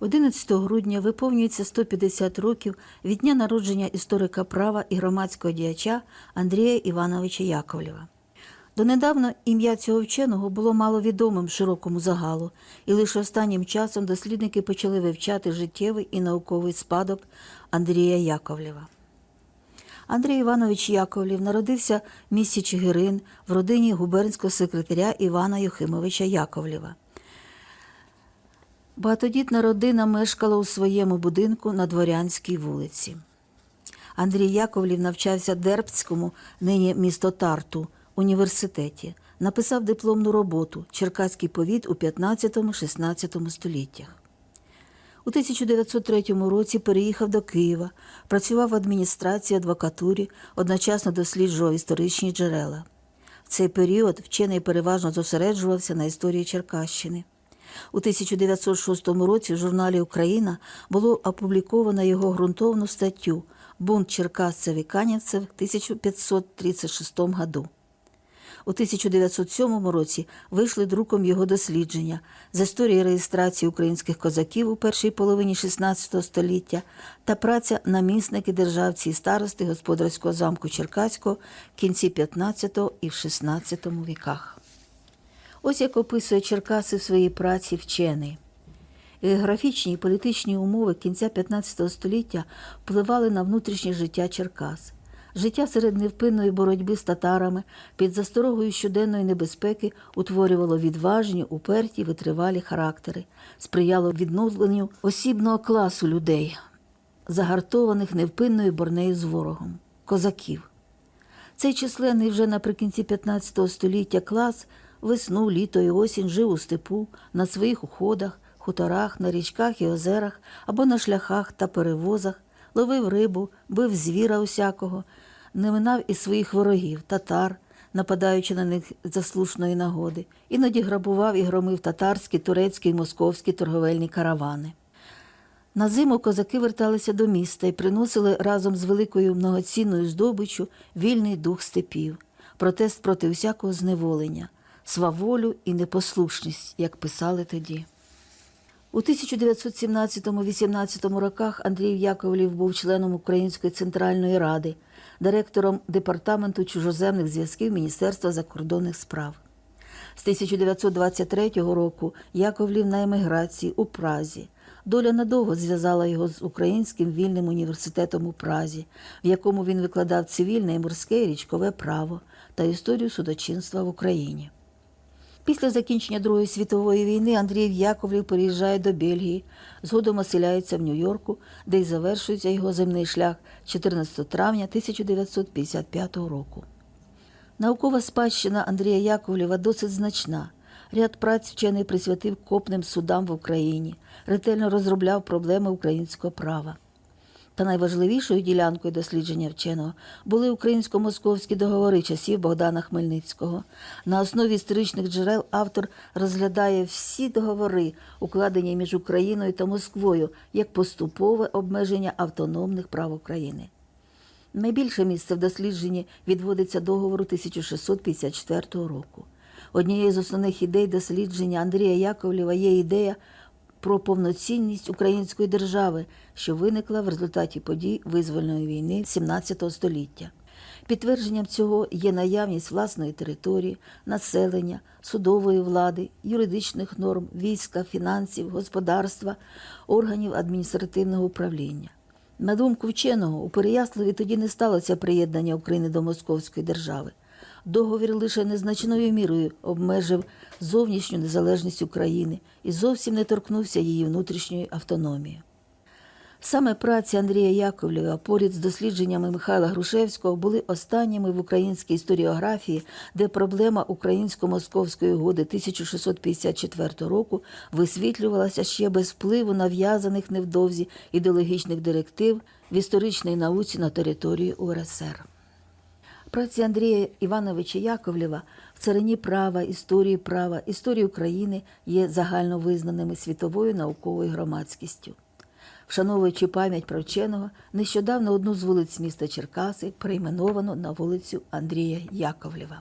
11 грудня виповнюється 150 років від дня народження історика права і громадського діяча Андрія Івановича Яковлєва. Донедавна ім'я цього вченого було маловідомим широкому загалу, і лише останнім часом дослідники почали вивчати життєвий і науковий спадок Андрія Яковлєва. Андрій Іванович Яковлів народився в місті Чигирин в родині губернського секретаря Івана Юхимовича Яковлєва. Багатодітна родина мешкала у своєму будинку на Дворянській вулиці. Андрій Яковлів навчався Дербцькому, нині місто Тарту, університеті. Написав дипломну роботу Черкаський повіт у 15-16 століттях. У 1903 році переїхав до Києва, працював в адміністрації, адвокатурі, одночасно досліджував історичні джерела. В цей період вчений переважно зосереджувався на історії Черкащини. У 1906 році в журналі Україна було опубліковано його ґрунтовну статтю Бунт черкасцев і канівцев в 1536 году. У 1907 році вийшли друком його дослідження з історії реєстрації українських козаків у першій половині XVI століття та праця намісники державці і старости господарського замку Черкаського в кінці XV і в XVI віках. Ось як описує Черкаси в своїй праці вчений. Географічні і політичні умови кінця XV століття впливали на внутрішнє життя Черкас. Життя серед невпинної боротьби з татарами під засторогою щоденної небезпеки утворювало відважні, уперті, витривалі характери, сприяло відновленню осібного класу людей, загартованих невпинною борнею з ворогом козаків. Цей численний вже наприкінці 15 століття клас весну, літо і осінь жив у степу, на своїх уходах, хуторах, на річках і озерах або на шляхах та перевозах, ловив рибу, бив звіра усякого, не минав і своїх ворогів, татар, нападаючи на них за слушної нагоди, іноді грабував і громив татарські, турецькі і московські торговельні каравани. На зиму козаки верталися до міста і приносили разом з великою многоцінною здобиччю вільний дух степів, протест проти усякого зневолення, сваволю і непослушність, як писали тоді. У 1917-18 роках Андрій Яковлів був членом Української центральної ради, директором департаменту чужоземних зв'язків Міністерства закордонних справ. З 1923 року Яковлів на еміграції у Празі. Доля надовго зв'язала його з Українським вільним університетом у Празі, в якому він викладав цивільне і морське і річкове право та історію судочинства в Україні. Після закінчення Другої світової війни Андрій Яковлів переїжджає до Бельгії, згодом оселяється в Нью-Йорку, де й завершується його земний шлях 14 травня 1955 року. Наукова спадщина Андрія Яковлєва досить значна. Ряд праць вчений присвятив копним судам в Україні, ретельно розробляв проблеми українського права. Та найважливішою ділянкою дослідження вченого були українсько-московські договори часів Богдана Хмельницького. На основі історичних джерел автор розглядає всі договори, укладені між Україною та Москвою, як поступове обмеження автономних прав України. Найбільше місце в дослідженні відводиться договору 1654 року. Однією з основних ідей дослідження Андрія Яковлєва є ідея про повноцінність української держави, що виникла в результаті подій визвольної війни XVII століття. Підтвердженням цього є наявність власної території, населення, судової влади, юридичних норм, війська, фінансів, господарства, органів адміністративного управління. На думку вченого, у Переяславі тоді не сталося приєднання України до Московської держави. Договір лише незначною мірою обмежив зовнішню незалежність України і зовсім не торкнувся її внутрішньої автономії. Саме праці Андрія Яковлєва поряд з дослідженнями Михайла Грушевського були останніми в українській історіографії, де проблема українсько-московської угоди 1654 року висвітлювалася ще без впливу нав'язаних невдовзі ідеологічних директив в історичній науці на території УРСР. Праці Андрія Івановича Яковлєва в царині права, історії права, історії України є загальновизнаними світовою науковою громадськістю. Вшановуючи пам'ять про вченого, нещодавно одну з вулиць міста Черкаси перейменовано на вулицю Андрія Яковлєва.